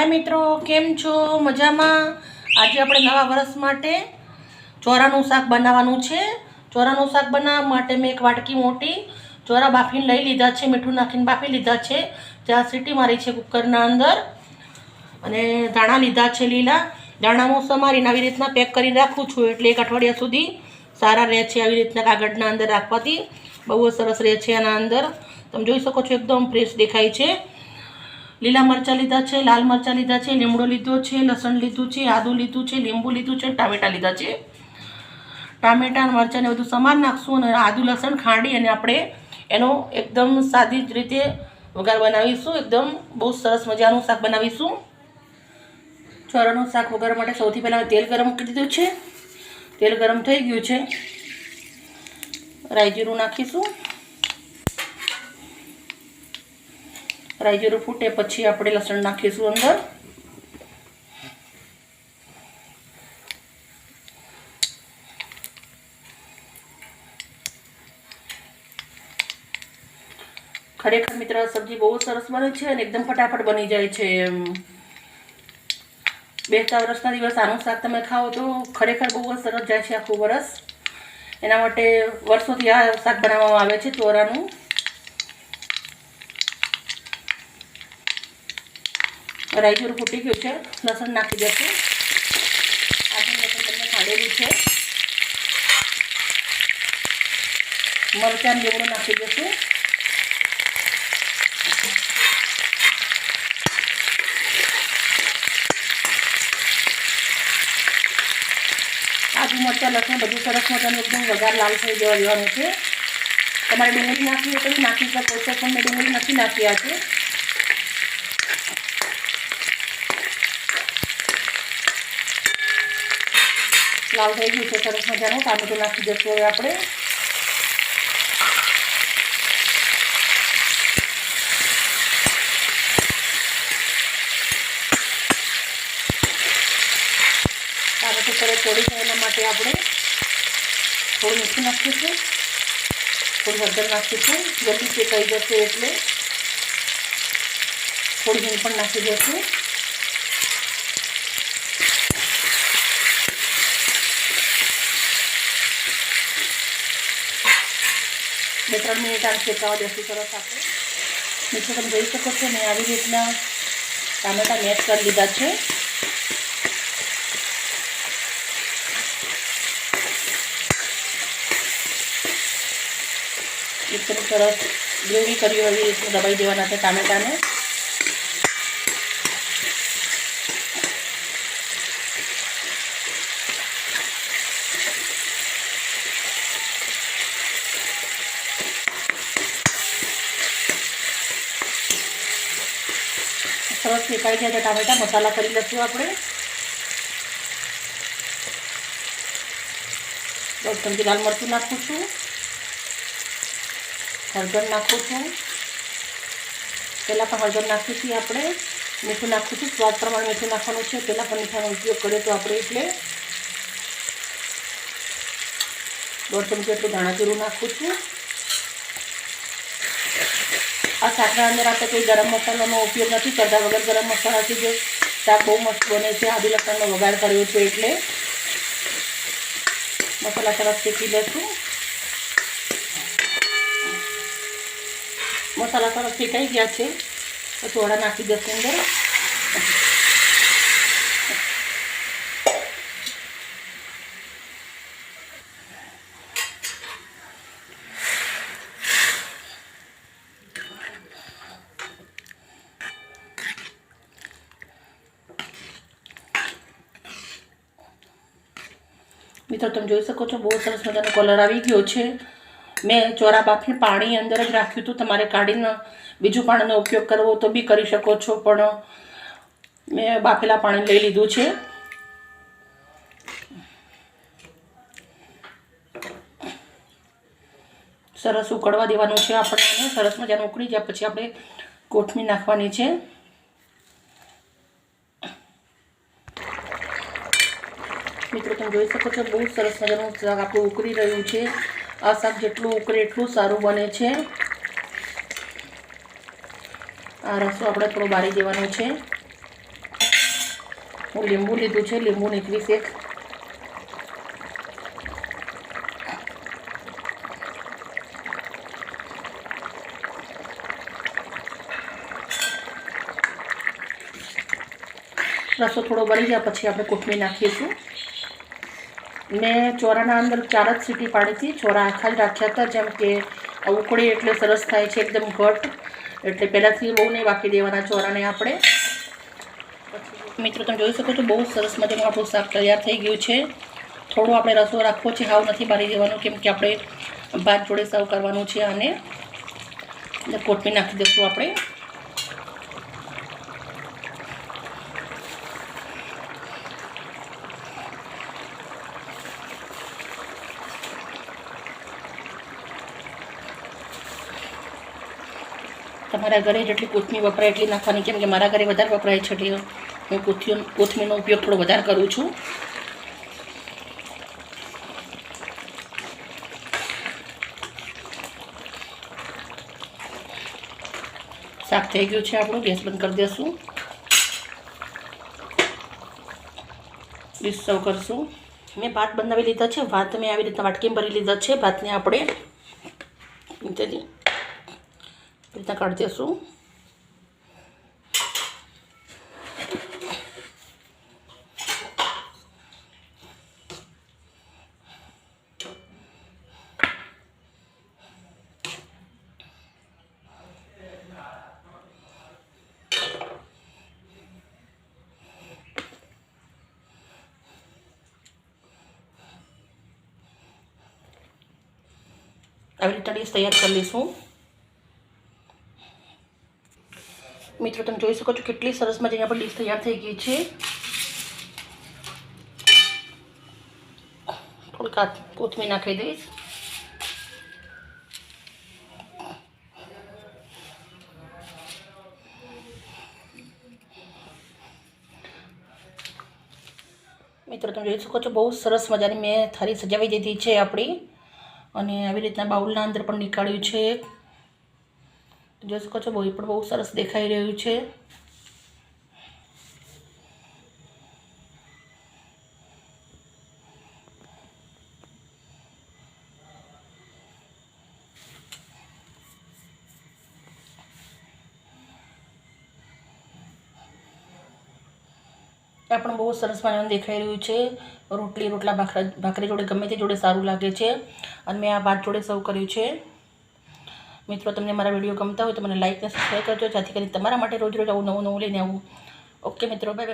હાય મિત્રો, કેમ છો? મજામાં? આજે આપણે નવા વર્ષ માટે ચોરાનું શાક બનાવવાનું છે. ચોરાનું શાક બનાવવા માટે મેં એક વાટકી મોટી ચોરા બાફીને લઈ લીધા છે, મીઠું નાખીને બાફી લીધા છે. જ્યાં સીટી મારી છે કુકરના અંદર. અને ધાણા લીધા છે લીલા. દાણામાં સમારીને આવી રીતના પેક કરી રાખું છું. એટલે એક અઠવાડિયા સુધી સારા રહે છે આવી રીતના કાગળના અંદર રાખવાથી. બહુ સરસ રહે છે આના અંદર. તમે જોઈ શકો છો, એકદમ ફ્રેશ દેખાય છે. લીલા મરચાં લીધા છે, લાલ મરચાં લીધા છે લીમડો લીધો છે, લસણ લીધું છે, આદું લીધું છે, લીંબુ લીધું છે ટામેટાં લીધા છે. ટામેટાં મરચાંને બધું સમાન નાખશું અને આદું, લસણ, ખાંડી અને આપણે એનો એકદમ સાદી જ રીતે વઘાર બનાવીશું. એકદમ બહુ સરસ મજાનું શાક બનાવીશું. ચોરાનું શાક વઘાર માટે સૌથી પહેલાં તેલ ગરમ કરી દીધું છે. તેલ ગરમ થઈ ગયું છે. રાઈ જીરું નાખીશું. રાઈ ફૂટે પછી આપણે લસણ નાખીશું અંદર. ખરેખર મિત્ર સબ્જી બહુ સરસ બને છે અને એકદમ ફટાફટ બની જાય છે. એમ. બેસતા વર્ષના દિવસ આનું શાક તમે ખાઓ તો ખરેખર બહુ જ સરસ જાય છે આખું વરસ. એના માટે વર્ષોથી આ શાક બનાવવામાં આવે છે ચોરાનું રાઈ ફૂટી ગયું છે. લસણ નાખી દઈશું આથી લસણ તમને ખાડેલું છે. મરચાં લીમડું નાખી દઈશું આદુ મરચાં, લસણ બધું સરસ મજાનું એકદમ વઘાર લાલ થઈ જવા દેવાનું છે. તમારે ડુંગળી નાખવી હોય તો નાખી શકો છો, પણ મેં ડુંગળી નથી નાખી આ છે લાલ થઈ ગયું છે, સરસ મજાનું. ટામેટું નાખી દઈશું હવે આપણે. ટામેટું સરસ તોડી જાય એના માટે આપણે થોડું મીઠું નાખીશું થોડું હળદર નાખીશું જલ્દી શેકાઈ જશે એટલે થોડી હિંગ પણ નાખી દઈશું બે ત્રણ મિનિટ આમ શેકાવા દેશું સરસ આપણે. નીચે તમે જોઈ શકો છો, મેં આવી રીતના ટામેટા મેચ કરી લીધા છે. એકદમ સરસ ગ્રેવી કરી એવી રીતના દબાઈ દેવાના છે ટામેટાને સરસ શેકાઈ જાય ટામેટા મસાલા કરી લઈશું આપણે. દસ ચમચી લાલ મરચું નાખું છું. હળદર નાખું છું. પહેલાં પણ હળદર નાખી છીએ આપણે. મીઠું નાખું છું. સ્વાદ પ્રમાણે મીઠું નાખવાનું છે. પહેલાં પણ મીઠાનો ઉપયોગ કર્યો તો આપણે એટલે દોઢ ચમચી એટલું ધાણા જીરું નાખું છું. આ શાકના અંદર આપણે કોઈ ગરમ મસાલાનો ઉપયોગ નથી કરતા. વગર ગરમ મસાલાથી જે શાક બહુ મસ્ત બને છે. આદુ લસણનો વઘાર કર્યો છે એટલે મસાલા સરસ શેકી લઈશું મસાલા સરસ શેકાઈ ગયા છે. તો થોડા નાખી દઈશું અંદર. મિત્રો તમે જોઈ શકો છો, બહુ સરસ મજાનો કલર આવી ગયો છે. મેં ચોરા બાફીને પાણી અંદર જ રાખ્યું હતું, તમારે કાઢીને બીજું પાણીનો ઉપયોગ કરવો તો બી કરી શકો છો, પણ મેં બાફેલા પાણી લઈ લીધું છે. સરસ ઉકળવા દેવાનું છે આપણે સરસ મજાનું ઉકળી જાય પછી આપણે કોથમીર નાખવાની છે. મિત્રો તમે જોઈ શકો છો બહુ સરસ મજાનું શાક આપણું ઉકળી રહ્યું છે. આ શાક જેટલું ઉકળે એટલું સારું બને છે. આ રસો આપણે થોડો બારી દેવાનો છે. હું લીંબુ લીધું છે, લીંબુ નીકળીશ એક રસો થોડો બળી જાય પછી આપણે કોથમીર નાખીશું. મેં ચોરાના અંદર ચાર જ સીટી પાડી હતી. ચોરા આખા જ રાખ્યા હતા, જેમ કે ઉકળી એટલે સરસ થાય છે, એકદમ ઘટ. એટલે પહેલાંથી બહુ નહીં બાકી દેવાના ચોરાને આપણે. મિત્રો, તમે જોઈ શકો છો, બહુ સરસ મજાનું આપણું શાક તૈયાર થઈ ગયું છે. થોડો આપણે રસો રાખવો છે, હાવ નથી બારી દેવાનું, કેમ કે આપણે ભાત જોડે સર્વ કરવાનું છે અને કોટમી નાખી દઈશું આપણે. તમારા ઘરે જેટલી કોથમીર વપરાય એટલી નાખવાની. કેમ કે મારા ઘરે વધારે વપરાય છે, એટલે હું કોથમીર, કોથમીરનો ઉપયોગ થોડો વધારે કરું છું. શાક થઈ ગયું છે આપણું, ગેસ બંધ કરી દઈશું ડીશ સર્વ કરશું. મેં ભાત બનાવી લીધા છે, ભાત મેં આવી રીતના વાટકીમાં ભરી લીધા છે. ભાતને આપણે રીતના કાઢી દઈશું આવી રીતે તૈયાર કરી લઈશું મિત્રો, તમે જોઈ શકો છો કેટલી સરસ મજાની આપણી ડીશ તૈયાર થઈ ગઈ છે. થોડીક કોથમીર નાખી દઈશ. મિત્રો, તમે જોઈ શકો છો બહુ સરસ મજાની મેં થાળી સજાવી દીધી છે આપણી. અને આવી રીતના બાઉલના અંદર પણ નીકાળ્યું છે. જોઈ શકો છો બહુ પણ બહુ સરસ દેખાઈ રહ્યું છે. આ પણ બહુ સરસ મજાનું દેખાઈ રહ્યું છે. રોટલી, રોટલા, ભાખરા, ભાખરી જોડે ગમે તે જોડે સારું લાગે છે. અને મેં આ ભાત જોડે સર્વ કર્યું છે. મિત્રો, તમને મારા વીડિયો ગમતા હોય તો મને લાઇક અને સબસ્ક્રાઈબ કરજો. જેથી કરીને તમારા માટે રોજ રોજ આવું નવું નવું લઈને આવું. ઓકે મિત્રો બાય